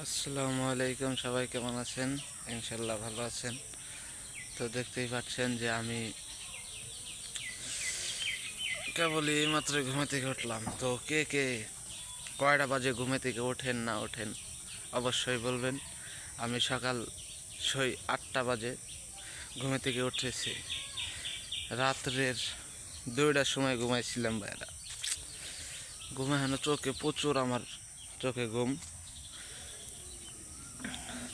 আসসালামু আলাইকুম, সবাই কেমন আছেন? ইনশাল্লাহ ভালো আছেন। তো দেখতেই পাচ্ছেন যে আমি কেবলই মাত্র ঘুমে থেকে উঠলাম। তো কে কে কয়টা বাজে ঘুমে থেকে ওঠেন না ওঠেন, অবশ্যই বলবেন। আমি সকাল ছয় আটটা বাজে ঘুমে থেকে উঠেছি। রাত্রের দুইটার সময় ঘুমাইছিলাম ভাইরা। ঘুমানো চোখে প্রচুর আমার চোখে ঘুম।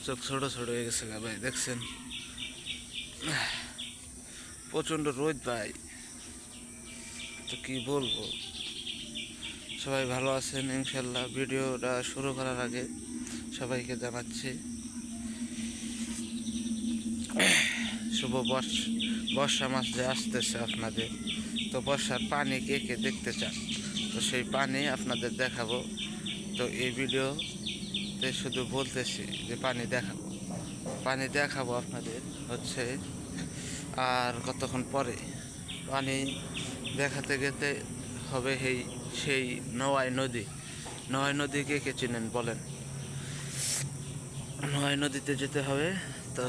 চোখ ছোট ছোট হয়ে গেছে ভাই, দেখছেন? প্রচণ্ড রোদ ভাই। তো কি বলব? সবাই ভালো আছেন, ইনশাল্লাহ ভিডিওটা শুরু করার আগে সবাইকে জানাচ্ছি, শুভ বর্ষ, বর্ষা মাস যে আসতেছে আপনাদের। তো বর্ষার পানি কে কে দেখতে চান? তো সেই পানি আপনাদের দেখাবো। তো এই ভিডিওতে শুধু বলতেছি যে পানি দেখাবো পানি দেখাবো আপনাদের হচ্ছে আর কতক্ষণ পরে। পানি দেখাতে গেতে হবে সেই সেই নওয়াই নদী। নওয়াই নদীকে কে চিনেন বলেন? নওয়াই নদীতে যেতে হবে। তো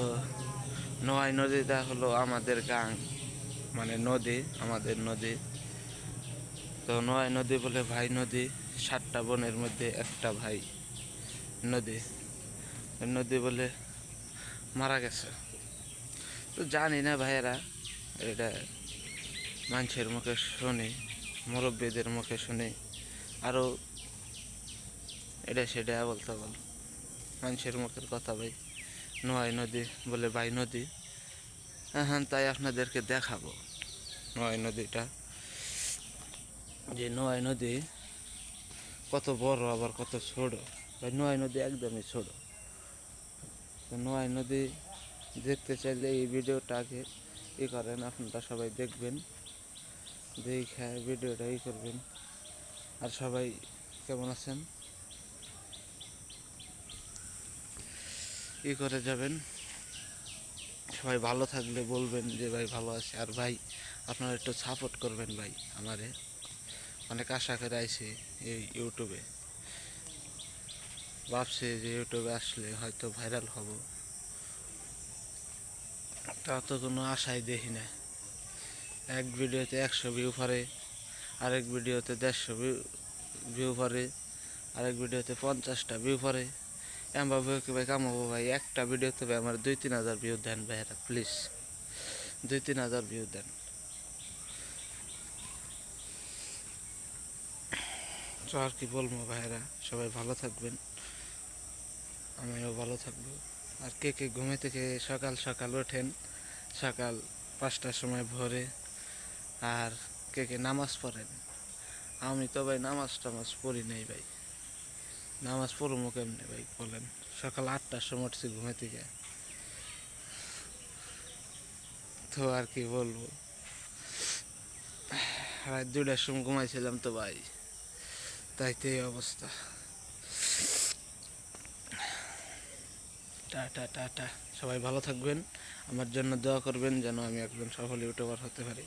নোয়াই নদীটা হলো আমাদের গাং মানে নদী, আমাদের নদী। তো নোয়াই নদী বলে ভাই নদী, সাতটা বোনের মধ্যে একটা ভাই। নদী। নদী বলে মারা গেছে। তো জানি না ভাইয়েরা, এটা মানুষের মুখে শুনি, মুরব্বীদের মুখে শুনি আরও এটা সেটা বলতে বল। মানুষের মুখের কথা ভাই নোয়াই নদী বলে ভাই নদী। হ্যাঁ তাই আপনাদেরকে দেখাবো নোয়াই নদীটা। যে নোয়াই নদী কত বড় আবার কত ছোট। ভাই নোয়াই নদী একদমই ছোট। তো নোয়াই নদী দেখতে চাইলে এই ভিডিওটা আগে ই করেন, আপনারা সবাই দেখবেন, দেখে ভিডিওটা ই করবেন। আর সবাই কেমন আছেন? ই করে যাবেন। সবাই ভালো থাকলে বলবেন যে ভাই ভালো আছে। আর ভাই, আপনারা একটু সাপোর্ট করবেন ভাই আমারে। অনেক আশা করে আইছি এই ইউটিউবে। ভাবছি যে ইউটিউবে আসলে হয়তো ভাইরাল হব। তা তো কোনো আশাই দেখি না। এক ভিডিওতে একশো ভিউ পরে আরেক ভিডিওতে দেড়শো ভিউ ভিউ পরে আরেক ভিডিওতে পঞ্চাশটা ভিউ পরে এমভাবে কি ভাই কামাবো ভাই? একটা ভিডিওতে ভাই আমার দুই তিন হাজার ভিউ দেন ভাইয়েরা প্লিজ দুই তিন হাজার ভিউ দেন। তো আর কি বলব ভাইয়েরা? সবাই ভালো থাকবেন। আমিও ভালো থাকব। আর কে কে ঘুমে থেকে সকাল সকাল ওঠেন, সকাল পাঁচটার সময় ভোরে, আর কে কে নামাজ পড়েন। আমি তো ভাই নামাজ টামাজ পড়ি নাই ভাই। নামাজ পড়ব কেমনি ভাই বলেন? সকাল আটটার সময় উঠছি ঘুমে থেকে। তো আর কি বলব? রাত দুটার সময় ঘুমাইছিলাম তো ভাই। তাইতে অবস্থা। টাটা টাটা সবাই ভালো থাকবেন। আমার জন্য দোয়া করবেন যেন আমি একজন সফল ইউটিউবার হতে পারি।